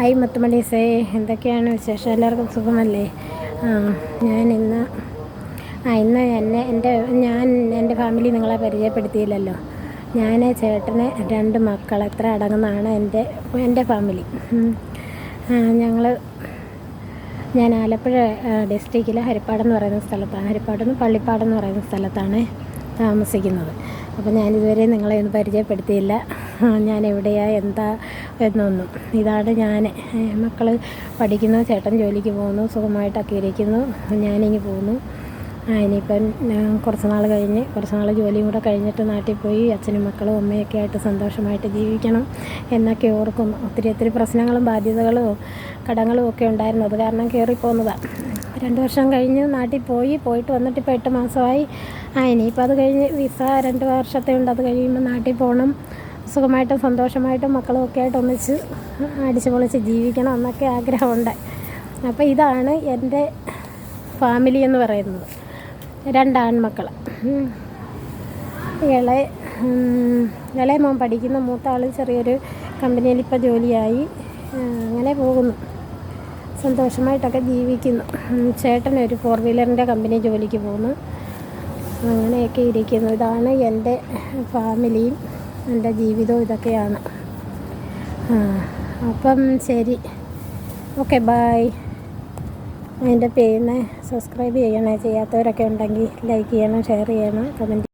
I മുത്തുമണീസേ എന്തൊക്കെയാണ് വിശേഷം? എല്ലാവർക്കും സുഖമല്ലേ? ഞാൻ ഇന്ന് ആ ഇന്ന് എന്നെ എന്റെ ഞാൻ എന്റെ ഫാമിലി നിങ്ങളെ പരിചയപ്പെടുത്തിയില്ലല്ലോ. ഞാൻ ചേട്ടന് രണ്ട് മക്കൾ എത്ര അടങ്ങുന്നതാണ് എന്റെ എന്റെ ഫാമിലി. ഞങ്ങൾ ഞാൻ ആലപ്പുഴ ഡിസ്ട്രിക്റ്റിൽ ഹരിപ്പാട് എന്ന് പറയുന്ന സ്ഥലത്താണ്. ഹരിപ്പാട് പള്ളിപ്പാടെന്ന് പറയുന്ന സ്ഥലത്താണ് താമസിക്കുന്നത്. അപ്പോൾ ഞാനിതുവരെ നിങ്ങളെ ഒന്ന് പരിചയപ്പെടുത്തിയില്ല. ഞാൻ എവിടെയാ എന്താ എന്നൊന്നും. ഇതാണ് ഞാൻ മക്കൾ പഠിക്കുന്നു ചേട്ടൻ ജോലിക്ക് പോകുന്നു സുഖമായിട്ടൊക്കെ ഇരിക്കുന്നു ഞാനിങ്ങി പോകുന്നു. ഇനിയിപ്പം കുറച്ച് നാൾ കഴിഞ്ഞ് കുറച്ച് നാൾ ജോലിയും കൂടെ കഴിഞ്ഞിട്ട് നാട്ടിൽ പോയി അച്ഛനും മക്കളും അമ്മയൊക്കെ ആയിട്ട് സന്തോഷമായിട്ട് ജീവിക്കണം എന്നൊക്കെ ഓർക്കും ഒത്തിരി ഒത്തിരി പ്രശ്നങ്ങളും ബാധ്യതകളും കടങ്ങളും ഒക്കെ ഉണ്ടായിരുന്നു. അത് കാരണം കയറിപ്പോന്നതാണ് രണ്ട് വർഷം കഴിഞ്ഞ് നാട്ടിൽ പോയി പോയിട്ട് വന്നിട്ട് ഇപ്പോൾ എട്ട് മാസമായി. ആ ഇനിയിപ്പോൾ അത് കഴിഞ്ഞ് വിസ രണ്ട് വർഷത്തെ ഉണ്ട്. അത് കഴിയുമ്പോൾ നാട്ടിൽ പോകണം സുഖമായിട്ടും സന്തോഷമായിട്ടും മക്കളും ഒക്കെ ആയിട്ട് ഒന്നിച്ച് അടിച്ചു പൊളിച്ച് ജീവിക്കണം എന്നൊക്കെ ആഗ്രഹമുണ്ട്. അപ്പോൾ ഇതാണ് എന്റെ ഫാമിലി എന്ന് പറയുന്നത്. രണ്ടാൺമക്കൾ ഇളയ ഇളയ മോൻ പഠിക്കുന്ന. മൂത്ത ആൾ ചെറിയൊരു കമ്പനിയിൽ ഇപ്പോൾ ജോലിയായി. അങ്ങനെ പോകുന്നു. സന്തോഷമായിട്ടൊക്കെ ജീവിക്കുന്നു. ചേട്ടൻ ഒരു ഫോർ വീലറിന്റെ കമ്പനി ജോലിക്ക് പോകുന്നു. അങ്ങനെയൊക്കെ ഇരിക്കുന്നു. ഇതാണ് എന്റെ ഫാമിലിയും എന്റെ ജീവിതവും ഇതൊക്കെയാണ്. അപ്പം ശരി. ഓക്കെ ബായ് എന്റെ പേരിനെ സബ്സ്ക്രൈബ് ചെയ്യണേ. ചെയ്യാത്തവരൊക്കെ ഉണ്ടെങ്കിൽ ലൈക്ക് ചെയ്യണം ഷെയർ ചെയ്യണം കമന്റ്